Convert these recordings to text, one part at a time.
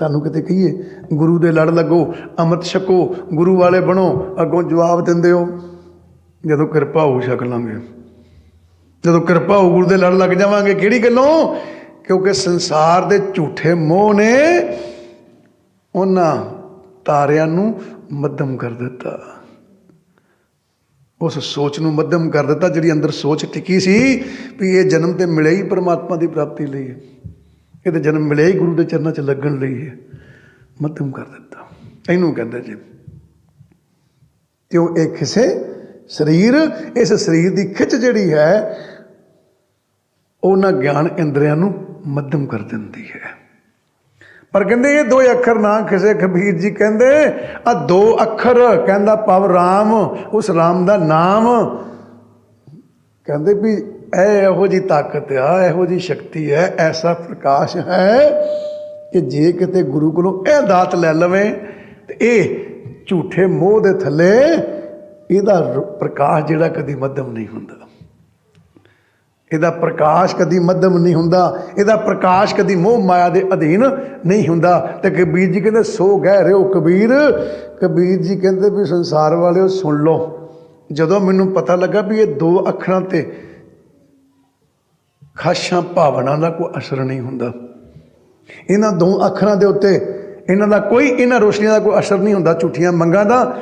ਤੁਹਾਨੂੰ ਕਿਤੇ ਕਹੀਏ, ਗੁਰੂ ਦੇ ਲੜ ਲੱਗੋ, ਅੰਮ੍ਰਿਤ ਛਕੋ, ਗੁਰੂ ਵਾਲੇ ਬਣੋ, ਅੱਗੋਂ ਜਵਾਬ ਦਿੰਦੇ ਹੋ। ਜਦੋਂ ਕਿਰਪਾ ਹੋ ਛਕ ਲਾਂਗੇ। ਜਦੋਂ ਕਿਰਪਾ ਹੋ ਗੁਰੂ ਦੇ ਲੜ ਲੱਗ ਜਾਵਾਂਗੇ, ਕਿਹੜੀ ਗੱਲੋਂ? ਕਿਉਂਕਿ ਸੰਸਾਰ ਦੇ ਝੂਠੇ ਮੋਹ ਨੇ ਉਹਨਾਂ ਤਾਰਿਆਂ ਨੂੰ ਮੱਧਮ ਕਰ ਦਿੱਤਾ। ਉਸ ਸੋਚ ਨੂੰ ਮੱਧਮ ਕਰ ਦਿੱਤਾ, ਜਿਹੜੀ ਅੰਦਰ ਸੋਚ ਟਿਕੀ ਸੀ ਵੀ ਇਹ ਜਨਮ ਤੇ ਮਿਲੇ ਹੀ ਪਰਮਾਤਮਾ ਦੀ ਪ੍ਰਾਪਤੀ ਲਈ। ਹੈ ਇਹ ਤੇ ਜਨਮ ਮਿਲਿਆ ਹੀ ਗੁਰੂ ਦੇ ਚਰਨਾਂ 'ਚ ਲੱਗਣ ਲਈ ਹੈ ਮੱਧਮ ਕਰ ਦਿੱਤਾ। ਇਹਨੂੰ ਕਹਿੰਦੇ ਜੀ ਕਿਉਂ ਇਹ ਕਿਸੇ ਸਰੀਰ, ਇਸ ਸਰੀਰ ਦੀ ਖਿੱਚ ਜਿਹੜੀ ਹੈ ਉਹਨਾਂ ਗਿਆਨ ਇੰਦਰੀਆਂ ਨੂੰ ਮੱਧਮ ਕਰ ਦਿੰਦੀ ਹੈ। ਪਰ ਕਹਿੰਦੇ, ਇਹ ਦੋ ਅੱਖਰ ਨਾ ਕਿਸੇ ਖਬੀਰ ਜੀ ਕਹਿੰਦੇ ਆ ਦੋ ਅੱਖਰ ਕਹਿੰਦਾ ਪਵ ਰਾਮ, ਉਸ ਰਾਮ ਦਾ ਨਾਮ। ਕਹਿੰਦੇ ਵੀ ਇਹ ਇਹੋ ਜੀ ਤਾਕਤ ਆ, ਇਹੋ ਜੀ ਸ਼ਕਤੀ ਹੈ, ਐਸਾ ਪ੍ਰਕਾਸ਼ ਹੈ ਕਿ ਜੇ ਕਿਤੇ ਗੁਰੂ ਕੋਲੋਂ ਇਹ ਦਾਤ ਲੈ ਲਵੇ, ਤੇ ਇਹ ਝੂਠੇ ਮੋਹ ਦੇ ਥੱਲੇ ਇਹਦਾ ਪ੍ਰਕਾਸ਼ ਜਿਹੜਾ ਕਦੀ ਮੱਧਮ ਨਹੀਂ ਹੁੰਦਾ। ਇਹਦਾ ਪ੍ਰਕਾਸ਼ ਕਦੀ ਮੱਧਮ ਨਹੀਂ ਹੁੰਦਾ, ਇਹਦਾ ਪ੍ਰਕਾਸ਼ ਕਦੀ ਮੋਹ ਮਾਇਆ ਦੇ ਅਧੀਨ ਨਹੀਂ ਹੁੰਦਾ। ਤੇ ਕਬੀਰ ਜੀ ਕਹਿੰਦੇ, ਸੋ ਗਹਿ ਰਿਓ ਕਬੀਰ। ਕਬੀਰ ਜੀ ਕਹਿੰਦੇ ਵੀ ਸੰਸਾਰ ਵਾਲਿਓ ਸੁਣ ਲਓ। ਜਦੋਂ ਮੈਨੂੰ ਪਤਾ ਲੱਗਾ ਵੀ ਇਹ ਦੋ ਅੱਖਰਾਂ ਤੇ ਖਾਸ਼ਾਂ ਭਾਵਨਾ ਦਾ ਕੋਈ ਅਸਰ ਨਹੀਂ ਹੁੰਦਾ। ਇਹਨਾਂ ਦੋ ਅੱਖਰਾਂ ਦੇ ਉੱਤੇ ਇਹਨਾਂ ਦਾ ਕੋਈ, ਇਹਨਾਂ ਰੋਸ਼ਨੀਆਂ ਦਾ ਕੋਈ ਅਸਰ ਨਹੀਂ ਹੁੰਦਾ। ਝੂਠੀਆਂ ਮੰਗਾਂ ਦਾ,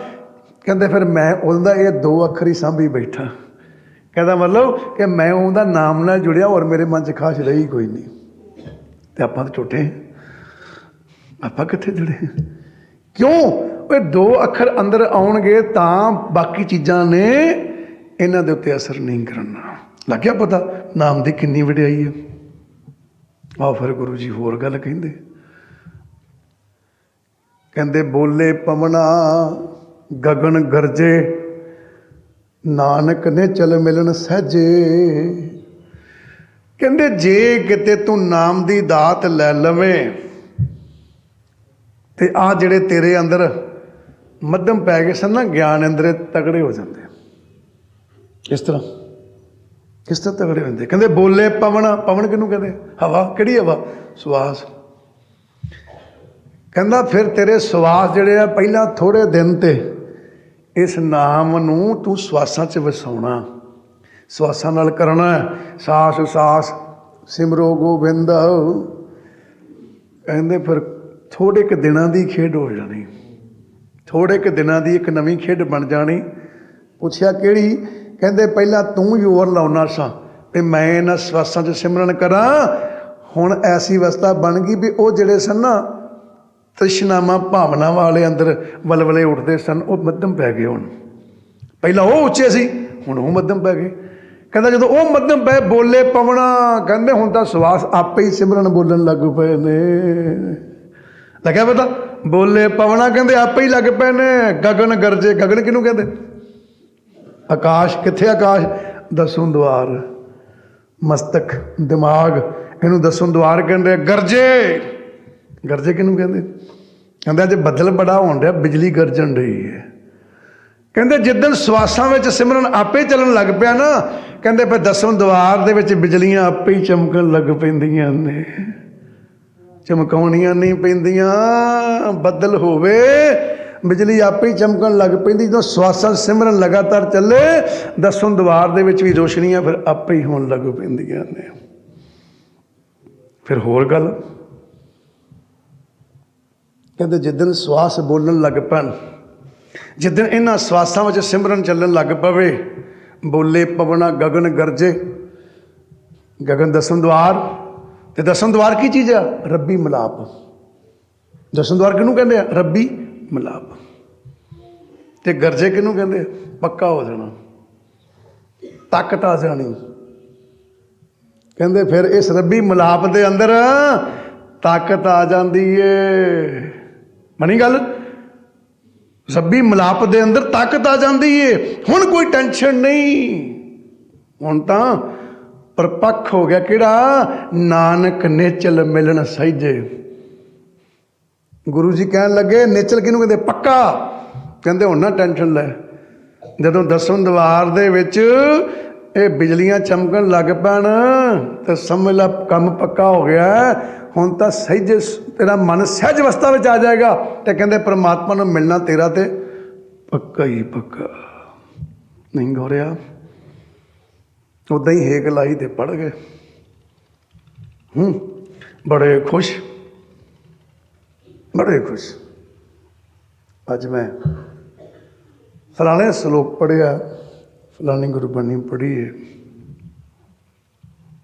ਕਹਿੰਦੇ ਫਿਰ ਮੈਂ ਉਹਦਾ ਇਹ ਦੋ ਅੱਖਰ ਹੀ ਸਾਂਭੀ ਬੈਠਾ। ਕਹਿੰਦਾ ਮਤਲਬ ਕਿ ਮੈਂ ਉਹਦਾ ਨਾਮ ਨਾਲ ਜੁੜਿਆ ਔਰ ਮੇਰੇ ਮਨ 'ਚ ਖਾਸ ਰਹੀ ਕੋਈ ਨਹੀਂ। ਤੇ ਆਪਾਂ ਤਾਂ ਝੂਠੇ ਆਪਾਂ ਕਿੱਥੇ ਜੁੜੇ ਕਿਉਂ? ਉਹ ਦੋ ਅੱਖਰ ਅੰਦਰ ਆਉਣਗੇ ਤਾਂ ਬਾਕੀ ਚੀਜ਼ਾਂ ਨੇ ਇਹਨਾਂ ਦੇ ਉੱਤੇ ਅਸਰ ਨਹੀਂ ਕਰਨਾ। ਲੱਗਿਆ ਪਤਾ ਨਾਮ ਦੀ ਕਿੰਨੀ ਵਡਿਆਈ ਹੈ ਆਓ ਫਿਰ ਗੁਰੂ ਜੀ ਹੋਰ ਗੱਲ ਕਹਿੰਦੇ। ਕਹਿੰਦੇ, ਬੋਲੇ ਪਵਨਾ ਗਗਨ ਗਰਜੇ, ਨਾਨਕ ਨੇ ਚਲ ਮਿਲਣ ਸਹਜੇ। ਕਹਿੰਦੇ, ਜੇ ਕਿਤੇ ਤੂੰ ਨਾਮ ਦੀ ਦਾਤ ਲੈ ਲਵੇਂ, ਤੇ ਆ ਜਿਹੜੇ ਤੇਰੇ ਅੰਦਰ ਮੱਧਮ ਪੈ ਗਏ ਸਨ ਨਾ, ਗਿਆਨ ਅੰਦਰੇ ਤਗੜੇ ਹੋ ਜਾਂਦੇ ਇਸ ਤਰ੍ਹਾਂ ਕਿਸ ਤਰ੍ਹਾਂ ਤਗੜੇ ਹੁੰਦੇ ਕਹਿੰਦੇ ਬੋਲੇ ਪਵਨ ਪਵਨ ਕਿਹਨੂੰ ਕਹਿੰਦੇ? ਹਵਾ, ਕਿਹੜੀ ਹਵਾ? ਸਵਾਸ ਕਹਿੰਦਾ ਫਿਰ ਤੇਰੇ ਸਵਾਸ ਜਿਹੜੇ ਆ ਪਹਿਲਾਂ ਥੋੜੇ ਦਿਨ ਤੇ ਇਸ ਨਾਮ ਨੂੰ ਤੂੰ ਸਵਾਸਾਂ 'ਚ ਵਸਾਉਣਾ। ਸਵਾਸਾਂ ਨਾਲ ਕਰਨਾ ਹੈ। ਸਾਸ ਸਾਸ, ਸਿਮਰੋ ਗੋਬਿੰਦ। ਕਹਿੰਦੇ ਫਿਰ ਥੋੜੇ ਕੁ ਦਿਨਾਂ ਦੀ ਖੇਡ ਹੋ ਜਾਣੀ। ਥੋੜੇ ਕੁ ਦਿਨਾਂ ਦੀ ਇੱਕ ਨਵੀਂ ਖੇਡ ਬਣ ਜਾਣੀ। ਪੁੱਛਿਆ ਕਿਹੜੀ? ਕਹਿੰਦੇ ਪਹਿਲਾਂ ਤੂੰ ਜ਼ੋਰ ਲਾਉਣਾ ਸਾਂ ਤੇ ਮੈਂ ਇਹਨਾਂ ਸਵਾਸਾਂ 'ਚ ਸਿਮਰਨ ਕਰਾਂ। ਹੁਣ ਐਸੀ ਅਵਸਥਾ ਬਣ ਗਈ ਵੀ ਉਹ ਜਿਹੜੇ ਸਨ ਨਾ, ਤ੍ਰਿਸ਼ਨਾਵਾਂ ਭਾਵਨਾ ਵਾਲੇ ਅੰਦਰ ਵਲਵਲੇ ਉੱਠਦੇ ਸਨ, ਉਹ ਮੱਧਮ ਪੈ ਗਏ ਹੁਣ। ਪਹਿਲਾਂ ਉਹ ਉੱਚੇ ਸੀ, ਹੁਣ ਉਹ ਮੱਧਮ ਪੈ ਗਏ। ਕਹਿੰਦਾ ਜਦੋਂ ਉਹ ਮੱਧਮ ਪਏ ਬੋਲੇ ਪਵਣਾ, ਕਹਿੰਦੇ ਹੁਣ ਤਾਂ ਸਵਾਸ ਆਪੇ ਹੀ ਸਿਮਰਨ ਬੋਲਣ ਲੱਗ ਪਏ ਨੇ। ਲੱਗਿਆ ਪਤਾ? ਬੋਲੇ ਪਵਣਾ ਕਹਿੰਦੇ ਆਪੇ ਹੀ ਲੱਗ ਪਏ ਨੇ, ਗਗਨ ਗਰਜੇ, ਗਗਨ ਕਿਹਨੂੰ ਕਹਿੰਦੇ? ਆਕਾਸ਼ ਕਿੱਥੇ ਆਕਾਸ਼? ਦਸੋਂ ਦੁਆਰ। ਮਸਤਕ, ਦਿਮਾਗ। ਇਹਨੂੰ ਦਸੋਂ ਦੁਆਰ ਕਹਿੰਦੇ ਗਰਜੇ। ਗਰਜੇ ਕਿਹਨੂੰ ਕਹਿੰਦੇ? ਕਹਿੰਦੇ ਅੱਜ ਬੱਦਲ ਬੜਾ ਹੋਣ ਰਿਹਾ ਬਿਜਲੀ ਗਰਜਣ ਰਹੀ ਹੈ ਕਹਿੰਦੇ, ਜਿੱਦਣ ਸਵਾਸਾਂ ਵਿੱਚ ਸਿਮਰਨ ਆਪੇ ਚੱਲਣ ਲੱਗ ਪਿਆ ਨਾ, ਕਹਿੰਦੇ ਫਿਰ ਦਸਮ ਦਵਾਰ ਦੇ ਵਿੱਚ ਬਿਜਲੀਆਂ ਆਪੇ ਹੀ ਚਮਕਣ ਲੱਗ ਪੈਂਦੀਆਂ ਨੇ। ਚਮਕਾਉਣੀਆਂ ਨਹੀਂ ਪੈਂਦੀਆਂ, ਬੱਦਲ ਹੋਵੇ ਬਿਜਲੀ ਆਪੇ ਹੀ ਚਮਕਣ ਲੱਗ ਪੈਂਦੀ, ਜਦੋਂ ਸਵਾਸਾਂ ਸਿਮਰਨ ਲਗਾਤਾਰ ਚੱਲੇ, ਦਸੋਂ ਦਵਾਰ ਦੇ ਵਿੱਚ ਵੀ ਰੋਸ਼ਨੀਆਂ ਫਿਰ ਆਪੇ ਹੀ ਹੋਣ ਲੱਗ ਪੈਂਦੀਆਂ ਨੇ। ਫਿਰ ਹੋਰ ਗੱਲ। ਕਹਿੰਦੇ ਜਿੱਦਣ ਸਵਾਸ ਬੋਲਣ ਲੱਗ ਪੈਣ ਜਿੱਦਣ ਇਹਨਾਂ ਸਵਾਸਾਂ ਵਿੱਚ ਸਿਮਰਨ ਚੱਲਣ ਲੱਗ ਪਵੇ, ਬੋਲੇ ਪਵਨਾ ਗਗਨ ਗਰਜੇ। ਗਗਨ ਦਸਮ ਦਵਾਰ, ਤੇ ਦਸਮ ਦਵਾਰ ਕੀ ਚੀਜ਼ ਆ? ਰੱਬੀ ਮਲਾਪ। ਦਸਮ ਦਵਾਰ ਕਿਹਨੂੰ ਕਹਿੰਦੇ ਆ? ਰੱਬੀ ਮਿਲਾਪ। ਤੇ ਗਰਜੇ ਕਿਹਨੂੰ ਕਹਿੰਦੇ? ਪੱਕਾ ਹੋ ਜਾਣਾ। ਤਾਕਤ ਆ ਜਾਣੀ ਕਹਿੰਦੇ ਫਿਰ ਇਸ ਰੱਬੀ ਮਿਲਾਪ ਦੇ ਅੰਦਰ ਤਾਕਤ ਆ ਜਾਂਦੀ ਏ। ਮਨੀ ਗੱਲ? ਰੱਬੀ ਮਿਲਾਪ ਦੇ ਅੰਦਰ ਤਾਕਤ ਆ ਜਾਂਦੀ ਏ। ਹੁਣ ਕੋਈ ਟੈਨਸ਼ਨ ਨਹੀਂ। ਹੁਣ ਤਾਂ ਪਰਪੱਖ ਹੋ ਗਿਆ ਕਿਹੜਾ? ਨਾਨਕ ਨੇ ਚਲ ਮਿਲਣ ਸਹਿਜੇ ਗੁਰੂ ਜੀ ਕਹਿਣ ਲੱਗੇ, ਨੇਚਲ ਕਿਹਨੂੰ ਕਹਿੰਦੇ? ਪੱਕਾ। ਕਹਿੰਦੇ, ਹੁਣ ਨਾ ਟੈਨਸ਼ਨ ਲੈ। ਜਦੋਂ ਦਸਮ ਦਵਾਰ ਦੇ ਵਿੱਚ ਇਹ ਬਿਜਲੀਆਂ ਚਮਕਣ ਲੱਗ ਪੈਣ, ਤੇ ਸਮਝ ਲੈ, ਕੰਮ ਪੱਕਾ ਹੋ ਗਿਆ ਹੁਣ ਤਾਂ ਸਹਿਜ, ਤੇਰਾ ਮਨ ਸਹਿਜ ਅਵਸਥਾ ਵਿੱਚ ਆ ਜਾਏਗਾ। ਤੇ ਕਹਿੰਦੇ, ਪ੍ਰਮਾਤਮਾ ਨੂੰ ਮਿਲਣਾ ਤੇਰਾ ਤੇ ਪੱਕਾ ਹੀ ਪੱਕਾ। ਨਹੀਂ ਗੋਰਿਆ, ਉਦਾਂ ਹੀ ਹੇਕ ਲਾਈ ਤੇ ਪੜ ਗਏ। ਹੂੰ, ਬੜੇ ਖੁਸ਼। ਬੜੇ ਖੁਸ਼। ਅੱਜ ਮੈਂ ਫਲਾਣੇ ਸ਼ਲੋਕ ਪੜਿਆ ਫਲਾਣੀ ਗੁਰਬਾਣੀ ਪੜ੍ਹੀ ਹੈ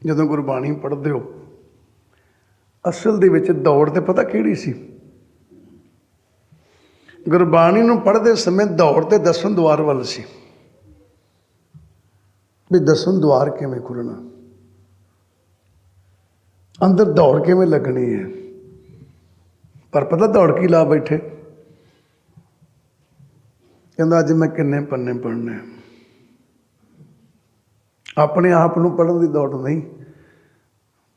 ਜਦੋਂ ਗੁਰਬਾਣੀ ਪੜ੍ਹਦੇ ਹੋ, ਅਸਲ ਦੇ ਵਿੱਚ ਦੌੜ ਤੇ ਪਤਾ ਕਿਹੜੀ ਸੀ? ਗੁਰਬਾਣੀ ਨੂੰ ਪੜ੍ਹਦੇ ਸਮੇਂ ਦੌੜ ਤੇ ਦਸਮ ਦੁਆਰ ਵੱਲ ਸੀ। ਵੀ ਦਸਮ ਦੁਆਰ ਕਿਵੇਂ ਖੁੱਲਣਾ ਅੰਦਰ ਦੌੜ ਕਿਵੇਂ ਲੱਗਣੀ ਹੈ ਪਰ ਪਤਾ ਦੌੜ ਕੀ ਲਾ ਬੈਠੇ? ਕਹਿੰਦਾ, ਅੱਜ ਮੈਂ ਕਿੰਨੇ ਪੰਨੇ ਪੜਨੇ ਆਪਣੇ ਆਪ ਨੂੰ ਪੜਨ ਦੀ ਦੌੜ ਨਹੀਂ,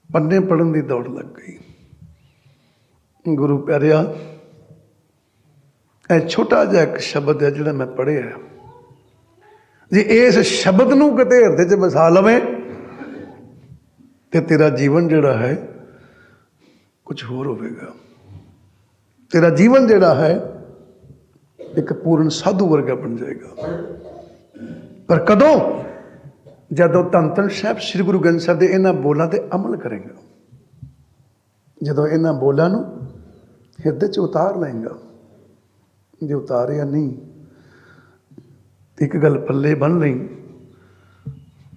ਪੰਨੇ ਪੜਨ ਦੀ ਦੌੜ ਲੱਗ ਗਈ। ਗੁਰੂ ਪਿਆਰਿਆ, ਇਹ ਛੋਟਾ ਜਿਹਾ ਇੱਕ ਸ਼ਬਦ ਹੈ ਜਿਹੜਾ ਮੈਂ ਪੜ੍ਹਿਆ ਜੇ ਇਸ ਸ਼ਬਦ ਨੂੰ ਕਿਤੇ ਹਿਰਦੇ 'ਚ ਵਸਾ ਲਵੇਂ, ਤੇ ਤੇਰਾ ਜੀਵਨ ਜਿਹੜਾ ਹੈ ਕੁਝ ਹੋਰ ਹੋਵੇਗਾ। ਤੇਰਾ ਜੀਵਨ ਜਿਹੜਾ ਹੈ, ਇੱਕ ਪੂਰਨ ਸਾਧੂ ਵਰਗਾ ਬਣ ਜਾਏਗਾ। ਪਰ ਕਦੋਂ? ਜਦੋਂ ਧੰਨ ਧੰਨ ਸਾਹਿਬ ਸ੍ਰੀ ਗੁਰੂ ਗ੍ਰੰਥ ਸਾਹਿਬ ਦੇ ਇਹਨਾਂ ਬੋਲਾਂ ਤੇ ਅਮਲ ਕਰੇਗਾ। ਜਦੋਂ ਇਹਨਾਂ ਬੋਲਾਂ ਨੂੰ ਹਿਰਦੇ 'ਚ ਉਤਾਰ ਲਏਗਾ। ਜੇ ਉਤਾਰਿਆ ਨਹੀਂ, ਤੇ ਇੱਕ ਗੱਲ ਪੱਲੇ ਬੰਨ ਲਈ,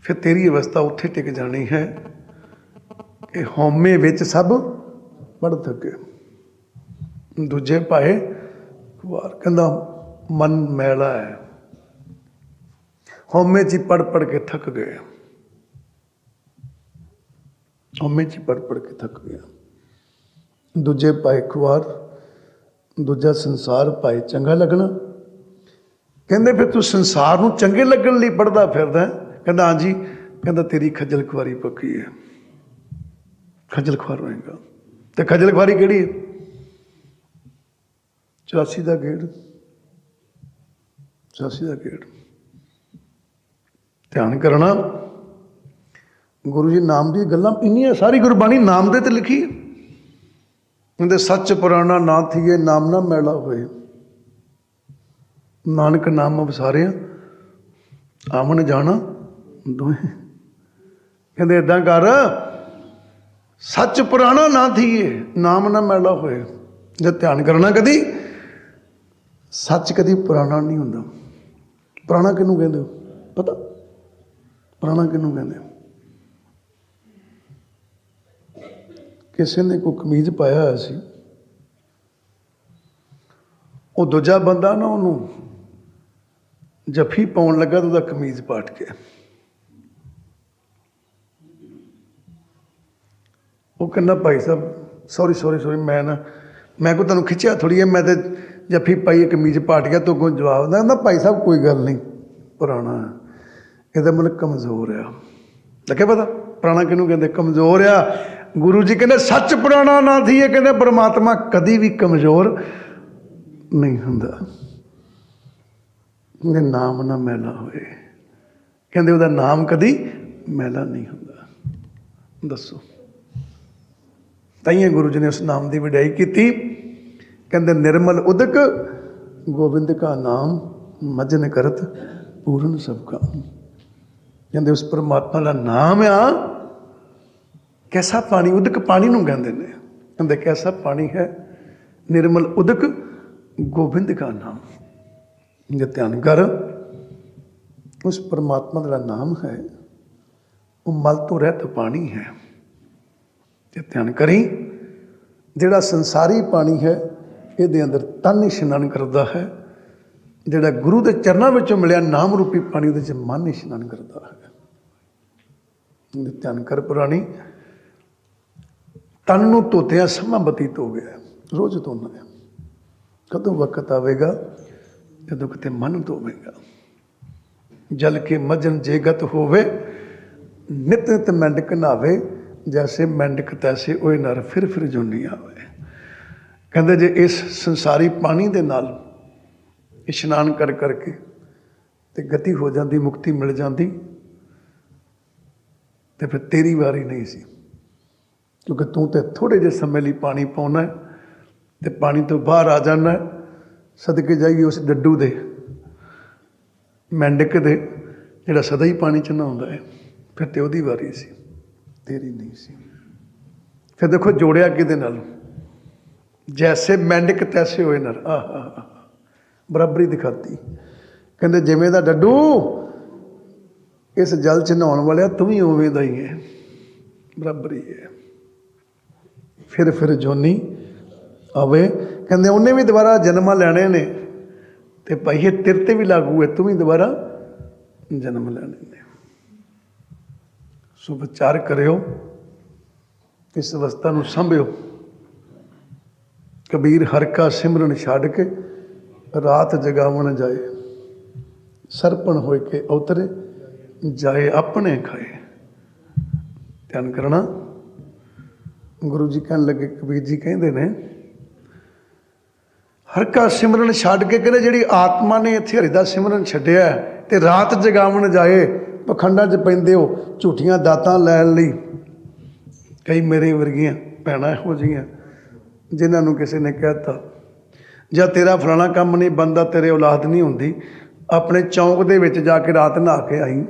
ਫਿਰ ਤੇਰੀ ਅਵਸਥਾ ਉੱਥੇ ਟਿਕ ਜਾਣੀ ਹੈ ਕਿ ਹਉਮੈ ਵਿੱਚ ਸਭ ਵੜ ਥਕੇ। ਦੂਜੇ ਪਾਏ ਵਾਰ ਕਹਿੰਦਾ, ਮਨ ਮੈਲਾ ਹੈ। ਹਉਮੈ ਚ ਪੜ ਪੜ ਕੇ ਥੱਕ ਗਏ। ਹਉਮੈ ਚ ਪੜ ਪੜ ਕੇ ਥੱਕ ਗਿਆ ਦੂਜੇ ਪਾਏ ਖੁਆਰ ਦੂਜਾ ਸੰਸਾਰ ਪਾਏ ਚੰਗਾ ਲੱਗਣਾ। ਕਹਿੰਦੇ, ਫਿਰ ਤੂੰ ਸੰਸਾਰ ਨੂੰ ਚੰਗੇ ਲੱਗਣ ਲਈ ਪੜਦਾ ਫਿਰਦਾ ਕਹਿੰਦਾ ਹਾਂਜੀ ਕਹਿੰਦਾ, ਤੇਰੀ ਖੱਜਲ ਖੁਆਰੀ ਪੱਕੀ ਹੈ। ਖੱਜਲ ਖੁਆਰ ਹੋਏਗਾ। ਤੇ ਖੱਜਲ ਖੁਆਰੀ ਕਿਹੜੀ ਹੈ? 84 ਦਾ ਗੇੜ। 84 ਦਾ ਗੇੜ। ਧਿਆਨ ਕਰਨਾ, ਗੁਰੂ ਜੀ ਨਾਮ ਦੀ ਗੱਲਾਂ ਇੰਨੀਆਂ, ਸਾਰੀ ਗੁਰਬਾਣੀ ਨਾਮ ਦੇ ਤੇ ਲਿਖੀ ਕਹਿੰਦੇ, ਸੱਚ ਪੁਰਾਣਾ ਨਾ ਥੀਏ, ਨਾਮ ਨਾ ਮੈਲਾ ਹੋਏ। ਨਾਨਕ ਨਾਮ ਵਿਸਾਰਿਆ ਆਮਨ ਜਾਣਾ ਦੋਹੇ। ਕਹਿੰਦੇ ਇਦਾਂ ਕਰ, ਸੱਚ ਪੁਰਾਣਾ ਨਾ ਥੀਏ, ਨਾਮ ਨਾ ਮੈਲਾ ਹੋਏ। ਜੇ ਧਿਆਨ ਕਰਨਾ ਕਦੀ ਸੱਚ ਕਦੀ ਪੁਰਾਣਾ ਨਹੀਂ ਹੁੰਦਾ। ਪੁਰਾਣਾ ਕਿਹਨੂੰ ਕਹਿੰਦੇ ਹੋ? ਪਤਾ? ਪੁਰਾਣਾ ਕਿਹਨੂੰ ਕਹਿੰਦੇ ਹੋ? ਕਿਸੇ ਨੇ ਕੋਈ ਕਮੀਜ਼ ਪਾਇਆ ਹੋਇਆ ਸੀ। ਉਹ ਦੂਜਾ ਬੰਦਾ ਨਾ ਉਹਨੂੰ ਜਫੀ ਪਾਉਣ ਲੱਗਾ ਤਾਂ ਉਹਦਾ ਕਮੀਜ਼ ਪਾਟ ਗਿਆ। ਉਹ ਕਹਿੰਦਾ, Bhai Sahib sorry sorry sorry ਮੈਂ ਨਾ, ਮੈਂ ਕੋ ਤੁਹਾਨੂੰ ਖਿੱਚਿਆ ਥੋੜੀ ਹੈ, ਮੈਂ ਤੇ ਜੱਫੀ ਪਾਈ ਹੈ, ਕਮੀਜ਼ ਪਾਟ ਗਿਆ ਤੋਂ ਕੋਈ ਜਵਾਬ ਦਿੰਦਾ ਕਹਿੰਦਾ ਭਾਈ ਸਾਹਿਬ ਕੋਈ ਗੱਲ ਨਹੀਂ ਪੁਰਾਣਾ ਇਹਦਾ ਮਤਲਬ ਕਮਜ਼ੋਰ ਆ। ਲੱਗੇ ਪਤਾ ਪੁਰਾਣਾ ਕਿਹਨੂੰ ਕਹਿੰਦੇ? ਕਮਜ਼ੋਰ ਆ। ਗੁਰੂ ਜੀ ਕਹਿੰਦੇ ਸੱਚ ਪੁਰਾਣਾ ਨਾ ਥੀਏ। ਕਹਿੰਦੇ ਪਰਮਾਤਮਾ ਕਦੀ ਵੀ ਕਮਜ਼ੋਰ ਨਹੀਂ ਹੁੰਦਾ। ਕਹਿੰਦੇ ਨਾਮ ਨਾ ਮੈਲਾ ਹੋਏ। ਕਹਿੰਦੇ ਉਹਦਾ ਨਾਮ ਕਦੀ ਮੈਲਾ ਨਹੀਂ ਹੁੰਦਾ। ਦੱਸੋ। ਤਾਈਏ ਗੁਰੂ ਜੀ ਨੇ ਉਸ ਨਾਮ ਦੀ ਵਡਿਆਈ ਕੀਤੀ। ਕਹਿੰਦੇ, ਨਿਰਮਲ ਉਦਕ, ਗੋਬਿੰਦ ਕਾ ਨਾਮ, ਮਜਨ ਕਰਤ, ਪੂਰਨ ਸਭ ਕਾ ਕਹਿੰਦੇ, ਉਸ ਪਰਮਾਤਮਾ ਦਾ ਨਾਮ ਆ। ਕੈਸਾ ਪਾਣੀ, ਉਦਕ ਪਾਣੀ ਨੂੰ ਕਹਿੰਦੇ ਨੇ। ਕਹਿੰਦੇ, ਕੈਸਾ ਪਾਣੀ ਹੈ? ਨਿਰਮਲ ਉਦਕ, ਗੋਬਿੰਦ ਕਾ ਨਾਮ। ਜੇ ਧਿਆਨ ਕਰ, ਉਸ ਪਰਮਾਤਮਾ ਦਾ ਨਾਮ ਹੈ। ਉਹ ਮਲ ਤੋਂ ਰਹਿਤ ਪਾਣੀ ਹੈ। ਜੇ ਧਿਆਨ ਕਰੀ, ਜਿਹੜਾ ਸੰਸਾਰੀ ਪਾਣੀ ਹੈ ਇਹਦੇ ਅੰਦਰ ਤਨ ਇਸ਼ਨਾਨ ਕਰਦਾ ਹੈ। ਜਿਹੜਾ ਗੁਰੂ ਦੇ ਚਰਨਾਂ ਵਿੱਚੋਂ ਮਿਲਿਆ ਨਾਮ ਰੂਪੀ ਪਾਣੀ, ਉਹਦੇ ਚ ਮਨ ਇਸ਼ਨਾਨ ਕਰਦਾ ਹੈ। ਇਹਦੇ ਕਰ ਪੁਰਾਣੀ, ਤਨ ਨੂੰ ਧੋਤਿਆਂ, ਸਮਾਂ ਬਤੀਤ ਹੋ ਗਿਆ। ਰੋਜ਼ ਧੋਣਾ ਹੈ। ਕਦੋਂ ਵਕਤ ਆਵੇਗਾ? ਜਦੋਂ ਕਿਤੇ ਮਨ ਧੋਵੇਗਾ। ਜਲ ਕੇ ਮਜਨ ਜੇਗਤ ਹੋਵੇ, ਨਿਤ ਨਿਤ ਮੈਂਡਕ ਨਾਵੇ ਜੈਸੇ ਮੈਂਡਕ ਤੈਸੇ ਉਹ ਨਰ ਫਿਰ ਫਿਰ ਜੁਨੀ ਆਵੇ ਕਹਿੰਦੇ ਜੇ ਇਸ ਸੰਸਾਰੀ ਪਾਣੀ ਦੇ ਨਾਲ ਇਸ਼ਨਾਨ ਕਰ ਕਰਕੇ ਤੇ ਗਤੀ ਹੋ ਜਾਂਦੀ, ਮੁਕਤੀ ਮਿਲ ਜਾਂਦੀ, ਤੇ ਫਿਰ ਤੇਰੀ ਵਾਰੀ ਨਹੀਂ ਸੀ। ਕਿਉਂਕਿ ਤੂੰ ਤੇ ਥੋੜੇ ਜਿਹੇ ਸਮੇਂ ਲਈ ਪਾਣੀ ਪਾਉਣਾ ਹੈ ਤੇ ਪਾਣੀ ਤੋਂ ਬਾਹਰ ਆ ਜਾਣਾ ਸਦਕੇ ਜਾਈਏ ਉਸ ਡੱਡੂ ਦੇ, ਮੈਂਡਕ ਦੇ, ਜਿਹੜਾ ਸਦਾ ਹੀ ਪਾਣੀ ਚ ਨਹਾਉਂਦਾ ਹੈ, ਫਿਰ ਤੇ ਉਹਦੀ ਵਾਰੀ ਸੀ, ਤੇਰੀ ਨਹੀਂ ਸੀ। ਫਿਰ ਦੇਖੋ ਜੋੜਿਆ ਕਿਹਦੇ ਨਾਲ? ਜੈਸੇ ਮੈਂਡਿਕ ਤੈਸੇ ਹੋਏ ਨਰ। ਆਹ ਬਰਾਬਰੀ ਦਿਖਾਤੀ। ਕਹਿੰਦੇ, ਜਿਵੇਂ ਦਾ ਡੱਡੂ ਇਸ ਜਲ ਚ ਨਹਾਉਣ ਵਾਲਿਆ, ਤੂੰ ਵੀ ਉਵੇਂ ਦਾ ਹੀ ਹੈ। ਬਰਾਬਰੀ ਹੈ। ਫਿਰ ਫਿਰ ਜੋਨੀ ਆਵੇ। ਕਹਿੰਦੇ, ਉਹਨੇ ਵੀ ਦੁਬਾਰਾ ਜਨਮ ਲੈਣੇ ਨੇ। ਤੇ ਭਾਈ, ਇਹ ਤੇਰੇ ਤੇ ਵੀ ਲਾਗੂ ਹੈ, ਤੂੰ ਵੀ ਦੁਬਾਰਾ ਜਨਮ ਲੈਣੇ ਨੇ। ਸੋ ਵਿਚਾਰ ਕਰਿਓ। ਇਸ ਅਵਸਥਾ ਨੂੰ ਸੰਭਿਓ। ਕਬੀਰ ਹਰ ਕਾ ਸਿਮਰਨ ਛੱਡ ਕੇ ਰਾਤ ਜਗਾਵਣ ਜਾਏ। ਸਰਪਣ ਹੋਏ ਕੇ ਉਤਰੇ, ਜਾਏ ਆਪਣੇ ਖਾਏ। ਧਿਆਨ ਕਰਨਾ। ਗੁਰੂ ਜੀ ਕਹਿਣ ਲੱਗੇ, ਕਬੀਰ ਜੀ ਕਹਿੰਦੇ ਨੇ, ਹਰ ਕਾ ਸਿਮਰਨ ਛੱਡ ਕੇ ਕਹਿੰਦੇ ਜਿਹੜੀ ਆਤਮਾ ਨੇ ਇੱਥੇ ਹਰੀ ਦਾ ਸਿਮਰਨ ਛੱਡਿਆ ਹੈ, ਤੇ ਰਾਤ ਜਗਾਵਣ ਜਾਏ, ਪਖੰਡਾਂ 'ਚ ਪੈਂਦੇ ਹੋ, ਝੂਠੀਆਂ ਦਾਤਾਂ ਲੈਣ ਲਈ। ਕਈ ਮੇਰੇ ਵਰਗੀਆਂ ਭੈਣਾਂ ਇਹੋ ਜਿਹੀਆਂ ਜਿਨ੍ਹਾਂ ਨੂੰ ਕਿਸੇ ਨੇ ਕਹਿਤਾ, ਜਾਂ ਤੇਰਾ ਫਲਾਣਾ ਕੰਮ ਨਹੀਂ ਬੰਦਾ, ਤੇਰੇ ਔਲਾਦ ਨਹੀਂ ਹੁੰਦੀ। ਆਪਣੇ ਚੌਂਕ ਦੇ ਵਿੱਚ ਜਾ ਕੇ ਰਾਤ ਨਹਾ ਕੇ ਆਈ।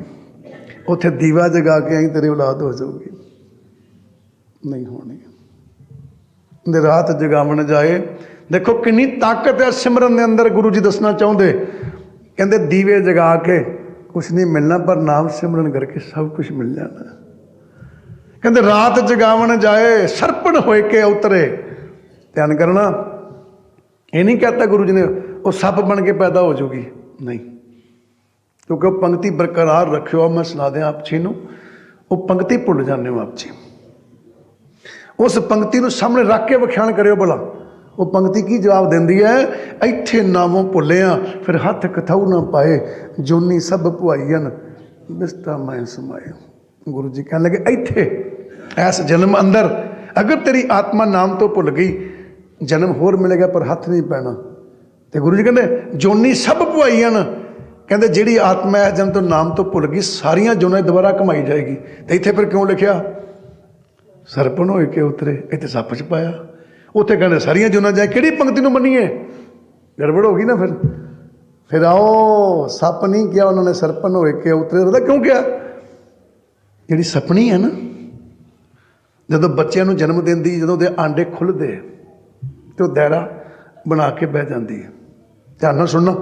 ਉੱਥੇ ਦੀਵਾ ਜਗਾ ਕੇ ਆਈ, ਤੇਰੀ ਔਲਾਦ ਹੋ ਜਾਊਗੀ। ਨਹੀਂ ਹੋਣੀ। ਦੇ ਰਾਤ ਜਗਾਵਣ ਜਾਏ। ਦੇਖੋ ਕਿੰਨੀ ਤਾਕਤ ਹੈ ਸਿਮਰਨ ਦੇ ਅੰਦਰ, ਗੁਰੂ ਜੀ ਦੱਸਣਾ ਚਾਹੁੰਦੇ। ਕਹਿੰਦੇ ਦੀਵੇ ਜਗਾ ਕੇ ਕੁਛ ਨਹੀਂ ਮਿਲਣਾ, ਪਰ ਨਾਮ ਸਿਮਰਨ ਕਰਕੇ ਸਭ ਕੁਝ ਮਿਲ ਜਾਣਾ। ਕਹਿੰਦੇ ਰਾਤ ਜਗਾਵਣ ਜਾਏ, ਸਰਪਣ ਹੋਏ ਕੇ ਉਤਰੇ। ਧਿਆਨ ਕਰਨਾ। ਇਹ ਨਹੀਂ ਕਹਤਾ ਗੁਰੂ ਜੀ ਨੇ ਉਹ ਸੱਪ ਬਣ ਕੇ ਪੈਦਾ ਹੋ ਜਾਊਗੀ। ਨਹੀਂ। ਕਿਉਂਕਿ ਉਹ ਪੰਕਤੀ ਬਰਕਰਾਰ ਰੱਖਿਓ ਮੈਂ ਸੁਣਾ ਦਿਆਂ ਆਪ ਜੀ ਨੂੰ। ਉਹ ਪੰਕਤੀ ਭੁੱਲ ਜਾਂਦੇ ਹੋ ਆਪ ਜੀ। ਉਸ ਪੰਕਤੀ ਨੂੰ ਸਾਹਮਣੇ ਰੱਖ ਕੇ ਵਿਖਿਆਨ ਕਰਿਓ ਭਲਾ। ਉਹ ਪੰਕਤੀ ਕੀ ਜਵਾਬ ਦਿੰਦੀ ਹੈ? ਇੱਥੇ ਨਾਮੋਂ ਭੁੱਲਿਆ ਫਿਰ ਹੱਥ ਕਥਾਉ ਨਾ ਪਾਏ ਜੋਨੀ ਸਭ ਭੁਆਈਆਂ ਬਿਸਤਾ ਮੈਂ ਸਮਾਏ ਗੁਰੂ ਜੀ ਕਹਿਣ ਲੱਗੇ ਇੱਥੇ ਐਸ ਜਨਮ ਅੰਦਰ ਅਗਰ ਤੇਰੀ ਆਤਮਾ ਨਾਮ ਤੋਂ ਭੁੱਲ ਗਈ ਜਨਮ ਹੋਰ ਮਿਲੇਗਾ ਪਰ ਹੱਥ ਨਹੀਂ ਪੈਣਾ। ਤੇ ਗੁਰੂ ਜੀ ਕਹਿੰਦੇ, ਜੋਨੀ ਸਭ ਭੁਆਈਆਂ ਕਹਿੰਦੇ, ਜਿਹੜੀ ਆਤਮਾ ਹੈ, ਜਨਮ ਤੋਂ ਨਾਮ ਤੋਂ ਭੁੱਲ ਗਈ, ਸਾਰੀਆਂ ਜੋਨਾਂ ਦੁਬਾਰਾ ਕਮਾਈ ਜਾਏਗੀ। ਤੇ ਇੱਥੇ ਫਿਰ ਕਿਉਂ ਲਿਖਿਆ? ਸਰਪਣ ਹੋਏ ਕੇ ਉਤਰੇ, ਇੱਥੇ ਸੱਪ ਚ ਪਾਇਆ। ਉੱਥੇ ਕਹਿੰਦੇ, ਸਾਰੀਆਂ ਜੁਨਾ ਜਾਏ, ਕਿਹੜੀ ਪੰਕਤੀ ਨੂੰ ਮੰਨੀਏ? ਗੜਬੜ ਹੋ ਗਈ ਨਾ ਫਿਰ। ਫਿਰ ਆਓ, ਸੱਪ ਨਹੀਂ ਕਿਹਾ ਉਹਨਾਂ ਨੇ ਸਰਪਣ ਹੋਏ ਕੇ ਉਤਰੇ, ਉਹਦਾ ਕਿਉਂ ਕਿਹਾ? ਜਿਹੜੀ ਸਪਣੀ ਹੈ ਨਾ, ਜਦੋਂ ਬੱਚਿਆਂ ਨੂੰ ਜਨਮ ਦਿੰਦੀ, ਜਦੋਂ ਉਹਦੇ ਆਂਡੇ ਖੁੱਲਦੇ ਤੇ ਉਹ ਦਾਇਰਾ ਬਣਾ ਕੇ ਬਹਿ ਜਾਂਦੀ ਹੈ। ਧਿਆਨ ਨਾਲ ਸੁਣਨਾ।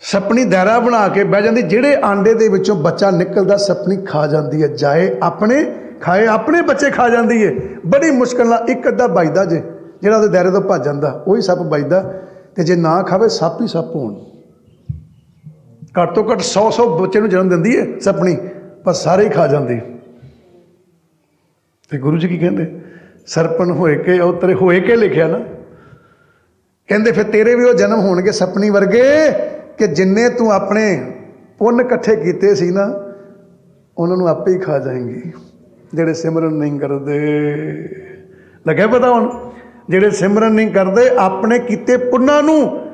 ਸਪਣੀ ਦਾਇਰਾ ਬਣਾ ਕੇ ਬਹਿ ਜਾਂਦੀ, ਜਿਹੜੇ ਆਂਡੇ ਦੇ ਵਿੱਚੋਂ ਬੱਚਾ ਨਿਕਲਦਾ, ਸਪਣੀ ਖਾ ਜਾਂਦੀ ਹੈ। ਜਾਏ ਆਪਣੇ, ਖਾਏ ਆਪਣੇ ਬੱਚੇ ਖਾ ਜਾਂਦੀ ਹੈ। ਬੜੀ ਮੁਸ਼ਕਲ ਨਾਲ ਇੱਕ ਅੱਧਾ ਵੱਜਦਾ ਜੇ, ਜਿਹੜਾ ਉਹਦੇ ਦਾਇਰੇ ਤੋਂ ਭੱਜ ਜਾਂਦਾ, ਉਹੀ ਸੱਪ ਵੱਜਦਾ ਤੇ ਜੇ ਨਾ ਖਾਵੇ, ਸੱਪ ਹੀ ਸੱਪ ਹੋਣ। ਘੱਟ ਤੋਂ ਘੱਟ 100 100 ਬੱਚੇ ਨੂੰ ਜਨਮ ਦਿੰਦੀ ਹੈ ਸਪਣੀ, ਪਰ ਸਾਰੇ ਹੀ ਖਾ ਜਾਂਦੀ। ਤੇ ਗੁਰੂ ਜੀ ਕੀ ਕਹਿੰਦੇ? ਸਰਪਣ ਹੋਏ ਕੇ ਉਹ ਤੇਰੇ ਹੋਏ ਕੇ ਲਿਖਿਆ ਨਾ। ਕਹਿੰਦੇ ਫਿਰ ਤੇਰੇ ਵੀ ਉਹ ਜਨਮ ਹੋਣਗੇ ਸਪਨੀ ਵਰਗੇ, ਕਿ ਜਿੰਨੇ ਤੂੰ ਆਪਣੇ ਪੁੰਨ ਇਕੱਠੇ ਕੀਤੇ ਸੀ ਨਾ, ਉਹਨਾਂ ਨੂੰ ਆਪੇ ਹੀ ਖਾ ਜਾਏਂਗੀ, ਜਿਹੜੇ ਸਿਮਰਨ ਨਹੀਂ ਕਰਦੇ। ਲੱਗਿਆ ਪਤਾ ਹੁਣ? ਜਿਹੜੇ ਸਿਮਰਨ ਨਹੀਂ ਕਰਦੇ, ਆਪਣੇ ਕੀਤੇ ਪੁੰਨਾਂ ਨੂੰ,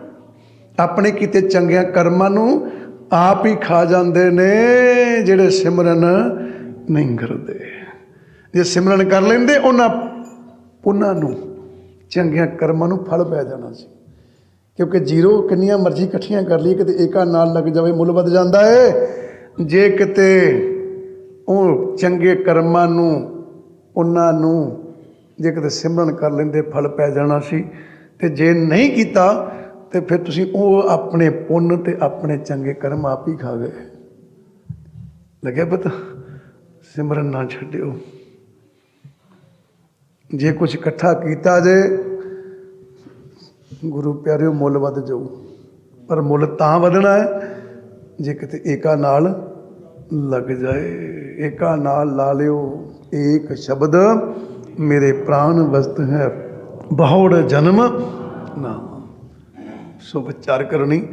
ਆਪਣੇ ਕੀਤੇ ਚੰਗਿਆਂ ਕਰਮਾਂ ਨੂੰ ਆਪ ਹੀ ਖਾ ਜਾਂਦੇ ਨੇ, ਜਿਹੜੇ ਸਿਮਰਨ ਨਹੀਂ ਕਰਦੇ। ਜੇ ਸਿਮਰਨ ਕਰ ਲੈਂਦੇ, ਉਹਨਾਂ ਉਹਨਾਂ ਨੂੰ ਚੰਗਿਆਂ ਕਰਮਾਂ ਨੂੰ ਫਲ ਪੈ ਜਾਣਾ ਸੀ। ਕਿਉਂਕਿ ਜ਼ੀਰੋ ਕਿੰਨੀਆਂ ਮਰਜ਼ੀ ਇਕੱਠੀਆਂ ਕਰ ਲਈ ਕਿਤੇ ਏਕਾ ਨਾਲ ਲੱਗ ਜਾਵੇ, ਮੁੱਲ ਵੱਧ ਜਾਂਦਾ ਏ। ਜੇ ਕਿਤੇ ਉਹ ਚੰਗੇ ਕਰਮਾਂ ਨੂੰ, ਉਹਨਾਂ ਨੂੰ ਜੇ ਕਿਤੇ ਸਿਮਰਨ ਕਰ ਲੈਂਦੇ, ਫਲ ਪੈ ਜਾਣਾ ਸੀ, ਤੇ ਜੇ ਨਹੀਂ ਕੀਤਾ, ਤੇ ਫਿਰ ਤੁਸੀਂ ਉਹ ਆਪਣੇ ਪੁੰਨ ਤੇ ਆਪਣੇ ਚੰਗੇ ਕਰਮ ਆਪ ਹੀ ਖਾ ਗਏ। ਲੱਗਿਆ ਪਤਾ? ਸਿਮਰਨ ਨਾ ਛੱਡਿਓ। ਜੇ ਕੁਝ ਇਕੱਠਾ ਕੀਤਾ ਜੇ, ਗੁਰੂ ਪਿਆਰਿਓ, ਮੁੱਲ ਵੱਧ ਜਾਊ। ਪਰ ਮੁੱਲ ਤਾਂ ਵਧਣਾ ਹੈ, ਜੇ ਕਿਤੇ ਏਕਾ ਨਾਲ ਲੱਗ ਜਾਏ। ਏਕਾ ਨਾਲ ਲਾ ਲਿਓ। ਏਕ ਸ਼ਬਦ ਮੇਰੇ ਪ੍ਰਾਨ ਵਸਤ ਹੈ, ਬਹੁੜ ਜਨਮ ਨਾਮ। ਸੋ ਵਿਚਾਰ ਕਰਨੀ,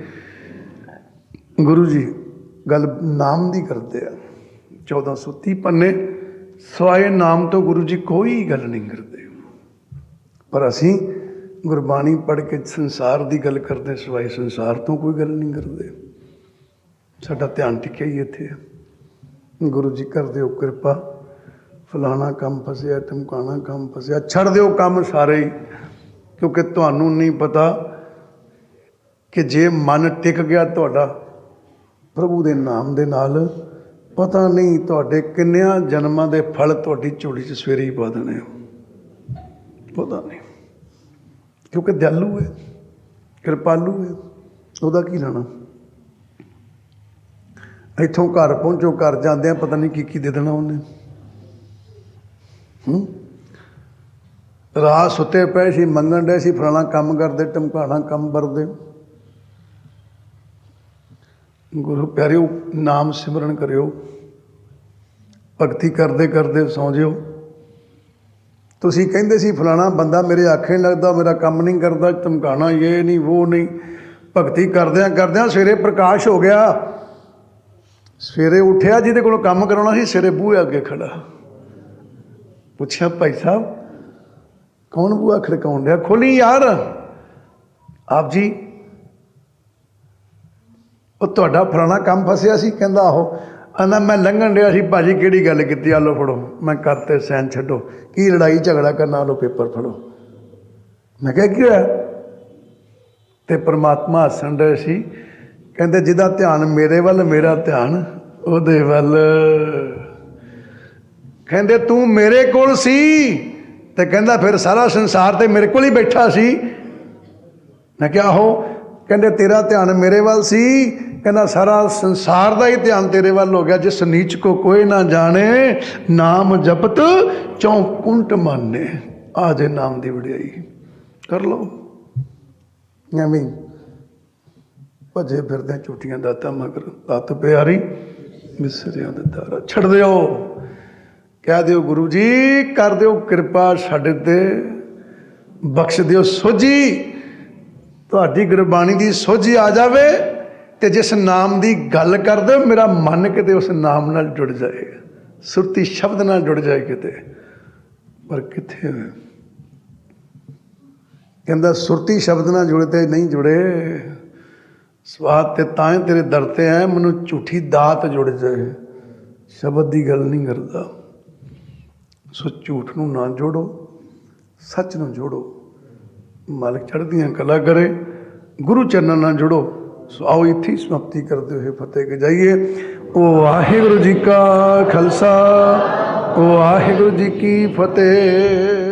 ਗੁਰੂ ਜੀ, ਗੱਲ ਨਾਮ ਦੀ ਕਰਦੇ ਆ। 1430 ਪੰਨੇ ਸਵਾਏ ਨਾਮ ਤੋਂ ਗੁਰੂ ਜੀ ਕੋਈ ਗੱਲ ਨਹੀਂ ਕਰਦੇ। ਪਰ ਅਸੀਂ ਗੁਰਬਾਣੀ ਪੜ੍ਹ ਕੇ ਸੰਸਾਰ ਦੀ ਗੱਲ ਕਰਦੇ, ਸਵਾਏ ਸੰਸਾਰ ਤੋਂ ਕੋਈ ਗੱਲ ਨਹੀਂ ਕਰਦੇ। ਸਾਡਾ ਧਿਆਨ ਟਿਕਿਆ ਹੀ ਇੱਥੇ। ਗੁਰੂ ਜੀ ਕਰ ਦਿਓ ਕਿਰਪਾ। ਫਲਾਣਾ ਕੰਮ ਫਸਿਆ, ਟਮਕਾਣਾ ਕੰਮ ਫਸਿਆ, ਛੱਡ ਦਿਓ ਕੰਮ ਸਾਰੇ। ਹੀ ਕਿਉਂਕਿ ਤੁਹਾਨੂੰ ਨਹੀਂ ਪਤਾ ਕਿ ਜੇ ਮਨ ਟਿਕ ਗਿਆ ਤੁਹਾਡਾ, ਪ੍ਰਭੂ ਦੇ ਨਾਮ ਦੇ ਨਾਲ ਪਤਾ ਨਹੀਂ ਤੁਹਾਡੇ ਕਿੰਨਿਆਂ ਜਨਮਾਂ ਦੇ ਫਲ ਤੁਹਾਡੀ ਝੋਲੀ 'ਚ ਸਵੇਰੇ ਹੀ ਪਾ ਦੇਣੇ ਆ। ਪਤਾ ਨਹੀਂ। ਕਿਉਂਕਿ ਦਿਆਲੂ ਹੈ, ਕਿਰਪਾਲੂ ਹੈ, ਉਹਦਾ ਕੀ ਲੈਣਾ? ਇੱਥੋਂ ਘਰ ਪਹੁੰਚੋ, ਘਰ ਜਾਂਦਿਆਂ ਪਤਾ ਨਹੀਂ ਕੀ ਕੀ ਦੇ ਦੇਣਾ ਉਹਨੇ। ਹੂੰ? ਰਾਤ ਸੁੱਤੇ ਪਏ ਸੀ, ਮੰਗਣ ਦੇ ਸੀ, ਫਲਾਣਾ ਕੰਮ ਕਰਦੇ, ਟਮਕਾਣਾ ਕੰਮ ਵਰਦੇ। ਗੁਰੂ ਪਿਆਰਿਓ, ਨਾਮ ਸਿਮਰਨ ਕਰਿਓ। ਭਗਤੀ ਕਰਦੇ ਕਰਦੇ ਸੌਂ ਜਿਓ ਤੁਸੀਂ ਕਹਿੰਦੇ ਸੀ, ਫਲਾਣਾ ਬੰਦਾ ਮੇਰੇ ਆਖੇ ਨਹੀਂ ਲੱਗਦਾ, ਮੇਰਾ ਕੰਮ ਨਹੀਂ ਕਰਦਾ, ਧਮਕਾਣਾ ਇਹ ਨਹੀਂ ਉਹ ਨਹੀਂ ਭਗਤੀ ਕਰਦਿਆਂ ਕਰਦਿਆਂ ਸਵੇਰੇ ਪ੍ਰਕਾਸ਼ ਹੋ ਗਿਆ। ਸਵੇਰੇ ਉੱਠਿਆ, ਜਿਹਦੇ ਕੋਲੋਂ ਕੰਮ ਕਰਾਉਣਾ ਸੀ ਸਵੇਰੇ ਬੂਹੇ ਅੱਗੇ ਖੜਾ। ਪੁੱਛਿਆ, ਭਾਈ ਸਾਹਿਬ, ਕੌਣ ਬੂਹਾ ਖੜਕਾਉਣ ਡਿਆ? ਖੋਲੀ ਯਾਰ। ਆਪ ਜੀ ਉਹ ਤੁਹਾਡਾ ਫਲਾਣਾ ਕੰਮ ਫਸਿਆ ਸੀ, ਕਹਿੰਦਾ ਆਹੋ। ਆਂਦਾ ਮੈਂ ਲੰਘਣ ਡਿਆ ਸੀ, ਭਾਜੀ ਕਿਹੜੀ ਗੱਲ ਕੀਤੀ? ਆ ਲੋ ਫੜੋ। ਮੈਂ ਕਰਤੇ ਸੈਨ ਛੱਡੋ। ਕੀ ਲੜਾਈ ਝਗੜਾ ਕਰਨਾ? ਲੋ ਪੇਪਰ ਫੜੋ। ਮੈਂ ਕਿਹਾ, ਕੀ ਹੋਇਆ? ਤੇ ਪ੍ਰਮਾਤਮਾ ਹੱਸਣ ਰਹੇ ਸੀ। ਕਹਿੰਦੇ, ਜਿਹਦਾ ਧਿਆਨ ਮੇਰੇ ਵੱਲ, ਮੇਰਾ ਧਿਆਨ ਉਹਦੇ ਵੱਲ। ਕਹਿੰਦੇ, ਤੂੰ ਮੇਰੇ ਕੋਲ ਸੀ। ਤੇ ਕਹਿੰਦਾ, ਫਿਰ ਸਾਰਾ ਸੰਸਾਰ ਤੇ ਮੇਰੇ ਕੋਲ ਹੀ ਬੈਠਾ ਸੀ। ਮੈਂ ਕਿਹਾ, ਆਹੋ। ਕਹਿੰਦੇ, ਤੇਰਾ ਧਿਆਨ ਮੇਰੇ ਵੱਲ ਸੀ। ਕਹਿੰਦਾ, ਸਾਰਾ ਸੰਸਾਰ ਦਾ ਹੀ ਧਿਆਨ ਤੇਰੇ ਵੱਲ ਹੋ ਗਿਆ। ਜਿਸ ਨੀਚ ਕੋ ਕੋਈ ਨਾ ਜਾਣੇ, ਨਾਮ ਜਪਤ ਚੌਕੁੰਟ ਮਾਨੇ। ਆ ਜੇ ਨਾਮ ਦੀ ਵਡਿਆਈ। ਕਰ ਲਓ। ਐਵੇਂ ਹੀ ਭਜੇ ਫਿਰਦੇ ਝੂਠੀਆਂ ਦਾਤਾਂ ਮਗਰ ਤਤ ਪਿਆਰੀ, ਮਿਸਰਿਆਂ ਦੇ ਦਾਰਾ ਛੱਡ ਦਿਓ। ਕਹਿ ਦਿਓ, ਗੁਰੂ ਜੀ, ਕਰ ਦਿਓ ਕਿਰਪਾ ਸਾਡੇ ਤੇ, ਬਖਸ਼ ਦਿਓ ਸੋਝੀ। ਤੁਹਾਡੀ ਗੁਰਬਾਣੀ ਦੀ ਸੋਝੀ ਆ ਜਾਵੇ ਤੇ ਜਿਸ ਨਾਮ ਦੀ ਗੱਲ ਕਰਦੇ ਹੋ, ਮੇਰਾ ਮਨ ਕਿਤੇ ਉਸ ਨਾਮ ਨਾਲ ਜੁੜ ਜਾਏਗਾ ਸੁਰਤੀ ਸ਼ਬਦ ਨਾਲ ਜੁੜ ਜਾਏ ਕਿਤੇ। ਪਰ ਕਿੱਥੇ ਹੋਏ ਕਹਿੰਦਾ, ਸੁਰਤੀ ਸ਼ਬਦ ਨਾਲ ਜੁੜੇ ਤੇ ਨਹੀਂ ਜੁੜੇ। ਸਵਾਦ ਤੇ ਤਾਂ ਤੇਰੇ ਦਰ ਤੇ ਆਇਆ ਮੈਨੂੰ ਝੂਠੀ ਦਾਤ ਜੁੜ ਜਾਏ। ਸ਼ਬਦ ਦੀ ਗੱਲ ਨਹੀਂ ਕਰਦਾ। ਸੋ ਝੂਠ ਨੂੰ ਨਾ ਜੋੜੋ, ਸੱਚ ਨੂੰ ਜੋੜੋ। ਮਾਲਕ ਚੜ੍ਹਦੀਆਂ ਕਲਾ ਕਰੇ। ਗੁਰੂ ਚਰਨਾਂ ਨਾਲ ਜੁੜੋ। ਸੋ ਆਓ ਇੱਥੇ ਹੀ ਸਮਾਪਤੀ ਕਰਦੇ ਹੋਏ ਫਤਿਹ ਕੇ ਜਾਈਏ। ਉਹ ਵਾਹਿਗੁਰੂ ਜੀ ਕਾ ਖਾਲਸਾ ਉਹ ਵਾਹਿਗੁਰੂ ਜੀ ਕੀ ਫਤਿਹ।